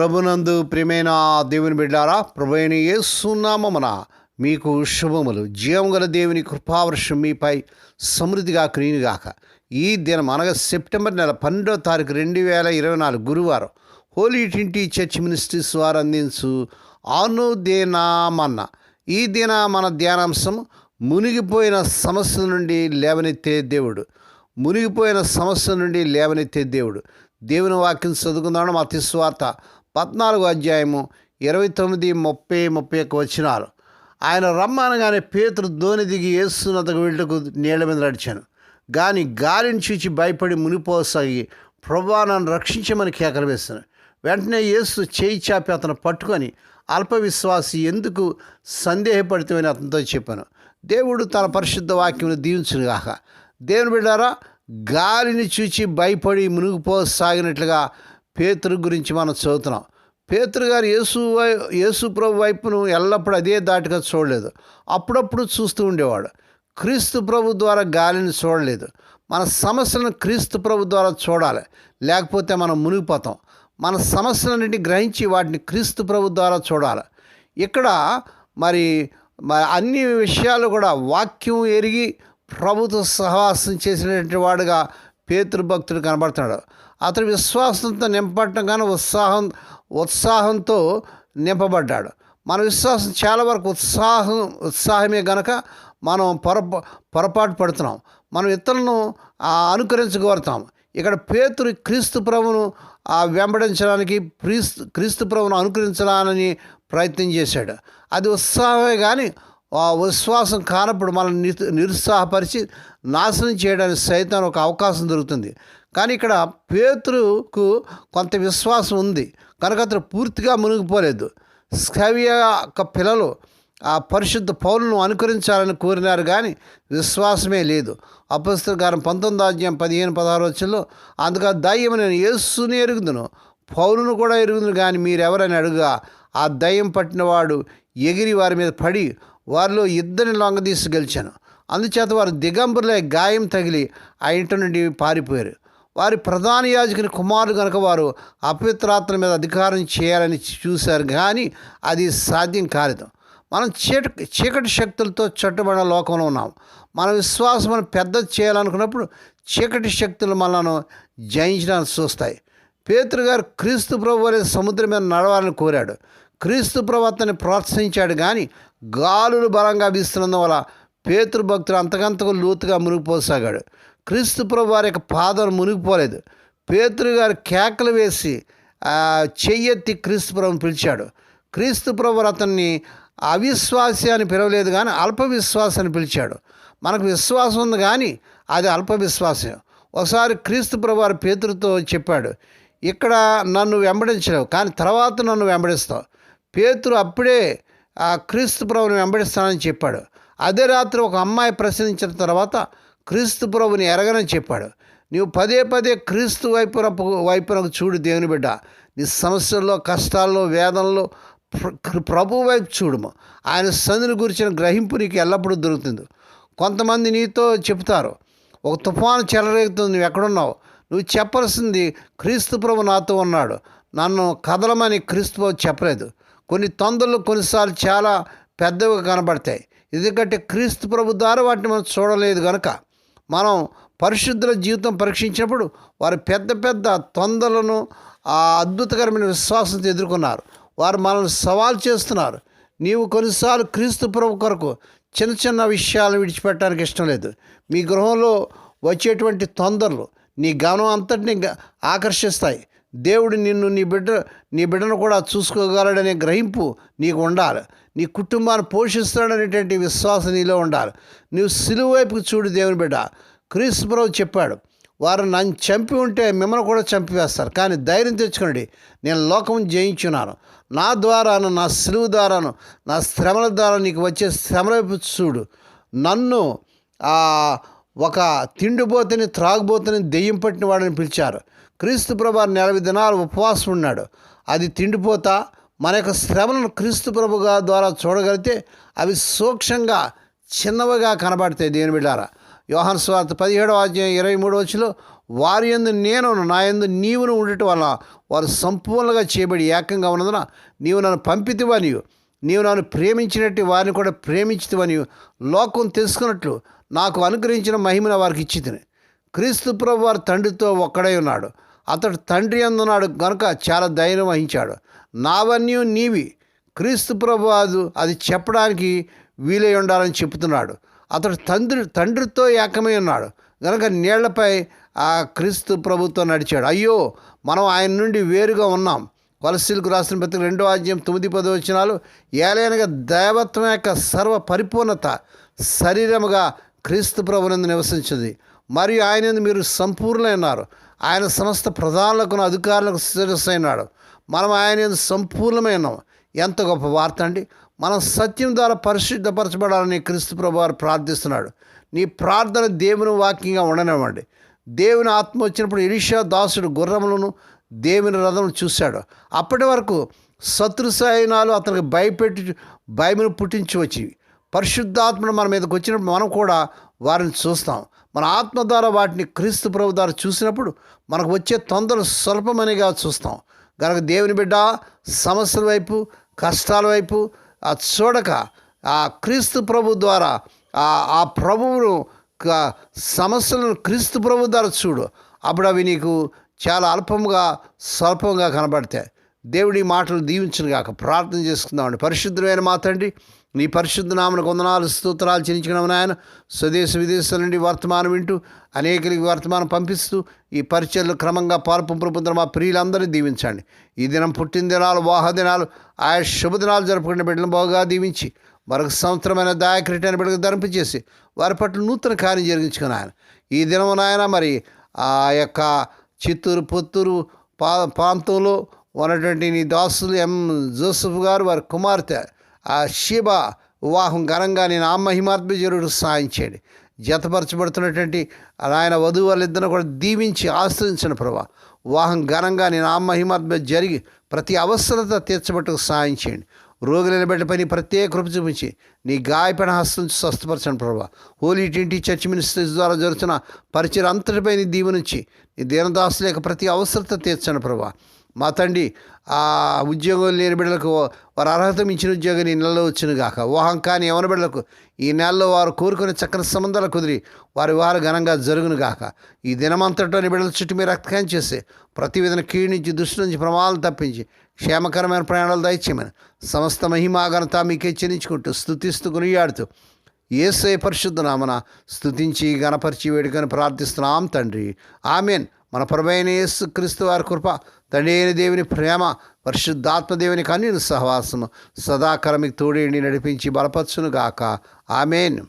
ప్రభునందు ప్రియమైన దేవుని బిడ్డారా ప్రభువైన ఏ సున్నామన మీకు శుభములు. జీవం గల దేవుని కృపావర్షం మీపై సమృద్ధిగా క్రీనుగాక ఈ దినం అనగా సెప్టెంబర్ నెల పన్నెండో తారీఖు రెండు వేల ఇరవై నాలుగు గురువారం హోలీ ట్వంటీ చర్చ్ మినిస్ట్రీస్ వారు అందించు అనుదేనామన్న. ఈ దిన మన ధ్యానాంశం మునిగిపోయిన సమస్యల నుండి లేవనెత్తే దేవుడు. మునిగిపోయిన సమస్య నుండి లేవనెత్తే దేవుడు. దేవుని వాక్యం చదువుకుందాం మా తిస్వార్త పద్నాలుగు అధ్యాయము ఇరవై తొమ్మిది ముప్పై ముప్పై ఒక్క వచ్చినారు ఆయన రమ్మనగానే పేతురు దోని దిగి వేస్తున్నంతకు వీళ్ళకు నీళ్ళ మీద నడిచాను. కానీ గాలిని చూచి భయపడి మునిపోసాగి ప్రభా నన్ను రక్షించమని కేకలు వేస్తాను వెంటనే యేసు చేయి చాపి అతను పట్టుకొని అల్ప విశ్వాసి ఎందుకు సందేహపడితేమని అతనితో చెప్పాను. దేవుడు తన పరిశుద్ధ వాక్యమును దీవించునుగాక. దేవుని బిడ్డారా గాలిని చూచి భయపడి మునిగిపోసాగినట్లుగా పేతురు గురించి మనం చదువుతున్నాం. పేతురు గారు యేసు యేసు ప్రభు వైపును ఎల్లప్పుడూ అదే దాటిగా చూడలేదు. అప్పుడప్పుడు చూస్తూ ఉండేవాడు. క్రీస్తు ప్రభు ద్వారా గాలిని చూడలేదు. మన సమస్యలను క్రీస్తు ప్రభు ద్వారా చూడాలి. లేకపోతే మనం మునిగిపోతాం. మన సమస్యలన్నింటినీ గ్రహించి వాటిని క్రీస్తు ప్రభు ద్వారా చూడాలి. ఇక్కడ మరి మరి అన్ని విషయాలు కూడా వాక్యం ఎరిగి ప్రభుత్వ సహవాసం చేసినటువంటి వాడుగా పేతృ భక్తుడు కనబడుతున్నాడు. అతడు విశ్వాసంతో నింపడం కానీ ఉత్సాహం ఉత్సాహంతో నింపబడ్డాడు. మన విశ్వాసం చాలా వరకు ఉత్సాహం ఉత్సాహమే గనక మనం పొరపా పొరపాటు పడుతున్నాం. మనం ఇతరులను అనుకరించగోరుతాం. ఇక్కడ పేతురు క్రీస్తు ప్రభును వెంబడించడానికి క్రీస్తు క్రీస్తు ప్రభును అనుకరించాలని ప్రయత్నం చేశాడు. అది ఉత్సాహమే కానీ విశ్వాసం కానప్పుడు మనం నిరుత్సాహపరిచి నాశనం చేయడానికి సైతం ఒక అవకాశం దొరుకుతుంది. కానీ ఇక్కడ పేతురుకు కొంత విశ్వాసం ఉంది. కనుక అతను పూర్తిగా మునిగిపోలేదు. స్కవియ యొక్క పిల్లలు ఆ పరిశుద్ధ పౌరులను అనుకరించాలని కోరినారు కానీ విశ్వాసమే లేదు. అపస్తుల గారం పంతొమ్మిది అధ్యాయం పదిహేను పదహారు వచ్చంలో ఆ దయ్యం నేను యేసుని ఎరుగుదును పౌరును కూడా ఎరుగుదును కానీ మీరెవరని అడుగా ఆ దయ్యం పట్టినవాడు ఎగిరి వారి మీద పడి వారిలో ఇద్దరిని లొంగదీసి గెలిచాను. అందుచేత వారు దిగంబరులే గాయం తగిలి ఆ ఇంటి నుండి పారిపోయారు. వారి ప్రధాన యాజకుని కుమారుడు కనుక వారు అపవిత్రాత్మ మీద అధికారం చేయాలని చూశారు కానీ అది సాధ్యం కాలేదు. మనం చీట చీకటి శక్తులతో చట్టుబడిన లోకంలో ఉన్నాం. మన విశ్వాసం పెద్ద చేయాలనుకున్నప్పుడు చీకటి శక్తులు మనను జయించడానికి చూస్తాయి. పేతురు గారు క్రీస్తు ప్రభు అనే సముద్రం మీద నడవాలని కోరాడు. క్రీస్తు ప్రభు ప్రోత్సహించాడు కానీ గాలులు బలంగా వీస్తున్నందువల్ల పేతురు భక్తులు అంతకంతకు లోతుగా మునిగిపోసాగాడు. క్రీస్తు ప్రభు వారి యొక్క పాదాలు మునిగిపోలేదు. పేతురు గారు కేకలు వేసి చెయ్యెత్తి క్రీస్తు ప్రభుని పిలిచాడు. క్రీస్తు ప్రభు అతన్ని అవిశ్వాసి అని పిలవలేదు కానీ అల్పవిశ్వాసం అని పిలిచాడు. మనకు విశ్వాసం ఉంది కానీ అది అల్ప విశ్వాసం ఒకసారి క్రీస్తు ప్రభు వారి పేతురుతో చెప్పాడు ఇక్కడ నన్ను వెంబడించలేవు కానీ తర్వాత నన్ను వెంబడిస్తావు. పేతురు అప్పుడే ఆ క్రీస్తు ప్రభుని వెంబడిస్తానని చెప్పాడు. అదే రాత్రి ఒక అమ్మాయి ప్రశ్నించిన తర్వాత క్రీస్తు ప్రభుని ఎరగనని చెప్పాడు. నీవు పదే పదే క్రీస్తు వైపున వైపునకు చూడు దేవుని బిడ్డ. నీ సమస్యల్లో కష్టాల్లో వేదనలో ప్రభు వైపు చూడము. ఆయన సంధిని గురించిన గ్రహింపు నీకు ఎల్లప్పుడూ దొరుకుతుంది. కొంతమంది నీతో చెప్తారు ఒక తుఫాను చెలరేగుతుంది నువ్వు ఎక్కడున్నావు? నువ్వు చెప్పాల్సింది క్రీస్తు ప్రభు నాతో ఉన్నాడు. నన్ను కదలమని క్రీస్తు ప్రభు చెప్పలేదు. కొన్ని తొందరలు కొన్నిసార్లు చాలా పెద్దవిగా కనబడతాయి. ఎందుకంటే క్రీస్తు ప్రభు ద్వారా వాటిని మనం చూడలేదు కనుక మనం పరిశుద్ధుల జీవితం పరీక్షించినప్పుడు వారు పెద్ద పెద్ద తొందరలను ఆ అద్భుతకరమైన విశ్వాసంతో ఎదుర్కొన్నారు. వారు మనల్ని సవాల్ చేస్తున్నారు. నీవు కొన్నిసార్లు క్రీస్తు ప్రభు కొరకు చిన్న చిన్న విషయాలు విడిచిపెట్టడానికి ఇష్టం లేదు. మీ గృహంలో వచ్చేటువంటి తొందరలు నీ గమనం అంతటిని ఆకర్షిస్తాయి. దేవుడు నిన్ను నీ బిడ్డ నీ బిడ్డను కూడా చూసుకోగలడనే గ్రహింపు నీకు ఉండాలి. నీ కుటుంబాన్ని పోషిస్తాడనేటువంటి విశ్వాసం నీలో ఉండాలి. నువ్వు సిలువ వైపుకి చూడు దేవుని బిడ్డ. క్రీస్తుప్రభు చెప్పాడు వారు నన్ను చంపి ఉంటే మిమ్మల్ని కూడా చంపివేస్తారు. కానీ ధైర్యం తెచ్చుకోండి. నేను లోకం జయించున్నాను. నా ద్వారాను నా సిలువు ద్వారాను నా శ్రమల ద్వారా నీకు వచ్చే శ్రమల వైపు చూడు. నన్ను ఒక తిండిపోతని త్రాగుబోతని దెయ్యం పట్టిన వాడని పిలిచారు. క్రీస్తు ప్రభు నలభై దినాలు ఉపవాసం ఉన్నాడు. అది తిండిపోతా మన యొక్క శ్రమలను క్రీస్తు ప్రభుగా ద్వారా చూడగలిగితే అవి సూక్ష్మంగా చిన్నవిగా కనబడతాయి దేని బిడ్డారా. యోహన్ స్వార్థ పదిహేడవ అధ్యాయం ఇరవై మూడు వచ్చిలో వారి యందు నేను నా యందు నీవును ఉండటం వల్ల వారు సంపూర్ణంగా చేయబడి ఏకంగా ఉన్నందున నీవు నన్ను పంపితివని నీవు నన్ను ప్రేమించినట్టు వారిని కూడా ప్రేమించుతివనియు. లోకం తెలుసుకున్నట్లు నాకు అనుగ్రహించిన మహిమను వారికి ఇచ్చింది క్రీస్తు ప్రభు వారి తండ్రితో ఒక్కడై ఉన్నాడు. అతడు తండ్రి అందున్నాడు గనుక చాలా ధైర్యం వహించాడు. నావన్నీ నీవి క్రీస్తు ప్రభు అది చెప్పడానికి వీలై ఉండాలని చెప్తున్నాడు అతడు తండ్రి తండ్రితో ఏకమై ఉన్నాడు. గనక నీళ్ళపై ఆ క్రీస్తు ప్రభుత్వం నడిచాడు. అయ్యో మనం ఆయన నుండి వేరుగా ఉన్నాం. కొలసీలకు రాసిన పత్రిక రెండో అధ్యాయం తొమ్మిది పది వచ్చినాలు ఏలైనగా దైవత్వం యొక్క సర్వ పరిపూర్ణత శరీరముగా క్రీస్తు ప్రభునందు నివసించింది. మరియు ఆయన మీరు సంపూర్ణులైనారు. ఆయన సమస్త ప్రధానులకు అధికారులకు శిరస్సు మనం ఆయన సంపూర్ణమైనాం. ఎంత గొప్ప వార్త అండి. మనం సత్యం ద్వారా పరిశుద్ధపరచబడాలని క్రీస్తు ప్రభువారు ప్రార్థిస్తున్నాడు. నీ ప్రార్థన దేవుని వాక్యంగా ఉండనివ్వండి. దేవుని ఆత్మ వచ్చినప్పుడు ఇరిషా దాసుడు గుర్రములను దేవుని రథం చూశాడు. అప్పటి వరకు శత్రు సైనాలు అతనికి భయపెట్టి భయమును పుట్టించి వచ్చి పరిశుద్ధాత్మను మన మీదకి వచ్చినప్పుడు మనం కూడా వారిని చూస్తాం. మన ఆత్మ ద్వారా వాటిని క్రీస్తు ప్రభు ద్వారా చూసినప్పుడు మనకు వచ్చే తొందరలు స్వల్పమనిగా చూస్తాం. కనుక దేవుని బిడ్డ సమస్యల వైపు కష్టాల వైపు ఆ చూడక ఆ క్రీస్తు ప్రభు ద్వారా ఆ ప్రభువును సమస్యలను క్రీస్తు ప్రభు ద్వారా చూడు. అప్పుడు అవి నీకు చాలా అల్పంగా స్వల్పంగా కనబడతాయి. దేవుడి మాటలు దీవించను గాక ప్రార్థన చేసుకుందామండి. పరిశుద్ధమైన మా తండ్రి నీ పరిశుద్ధ నామను కొందనాలు స్తోత్రాలు చెల్లించుకున్నాము నాయన. స్వదేశ విదేశాల నుండి వర్తమానం వింటూ అనేకలకి వర్తమానం పంపిస్తూ ఈ పరిచయలు క్రమంగా పాల్పంపులు పొందిన మా ప్రియులందరినీ దీవించండి. ఈ దినం పుట్టిన దినాలు వాహ దినాలు ఆయా శుభదినాలు జరుపుకునే బిడ్డలను బాగా దీవించి మరొక సంవత్సరమైన దాయకరిటైన బిడ్డకు ధరింపచేసి వారి పట్ల నూతన కార్యం జరిగించుకుని ఆయన ఈ దినం నాయన మరి ఆ యొక్క చిత్తూరు పుత్తూరు పా ప్రాంతంలో ఉన్నటువంటి నీ దాసులు ఎం జోసఫ్ గారు వారి కుమార్తె ఆ శివ వివాహం ఘనంగా నేను ఆ మహిమాత్మజనుడు సాయం చేయండి. జతపరచబడుతున్నటువంటి ఆయన వధువు వాళ్ళిద్దరిని కూడా దీవించి ఆశ్రయించిన ప్రభా. వివాహం ఘనంగా నేను ఆ మహిమాత్మ జరిగి ప్రతి అవసరత తీర్చబట్టుకు సాయం చేయండి. రోగులు నిలబెట్టపని ప్రత్యేక కృప చూపించి నీ గాయపడిన హస్తం స్వస్థపరచండి ప్రభా. హోలీ టింటి చర్చ్ మినిస్ట్రీస్ ద్వారా జరుగుతున్న పరిచయం అంతటిపై నీ దీవెనుంచి నీ దీనదాసుల యొక్క ప్రతి అవసరత తీర్చండి ప్రభా. మా తండ్రి ఆ ఉద్యోగం లేని బిడ్డలకు వారు అర్హత మించిన ఉద్యోగం ఈ నెలలో వచ్చిన గాక. వివాహం కాని యవన బిడ్డలకు ఈ నెలలో వారు కోరుకునే చక్కని సంబంధాలు కుదిరి వారి వారు ఘనంగా జరుగును గాక. ఈ దినమంతటోని బిడ్డల చుట్టూ మీరు రక్తకాయం చేసి ప్రతి విధన కీడు నుంచి దృష్టి నుంచి ప్రమాదాలు తప్పించి క్షేమకరమైన ప్రయాణాలు దయచేయమని సమస్త మహిమాఘనత మీకే చెల్లించుకుంటూ స్థుతిస్తూ కొనియాడుతూ ఏసే పరిశుద్ధ నామన స్థుతించి గణపరిచి వేడుకని ప్రార్థిస్తున్నాం తండ్రి. ఆమెన్. మన ప్రభైన యేసు క్రీస్తు వారి కృప తండ్రి అయిన దేవుని ప్రేమ పరిశుద్ధాత్మదేవుని కన్నీరు సహవాసము. సదాకరం మీకు తోడేండి నడిపించి బలపరచును గాక ఆమెన్.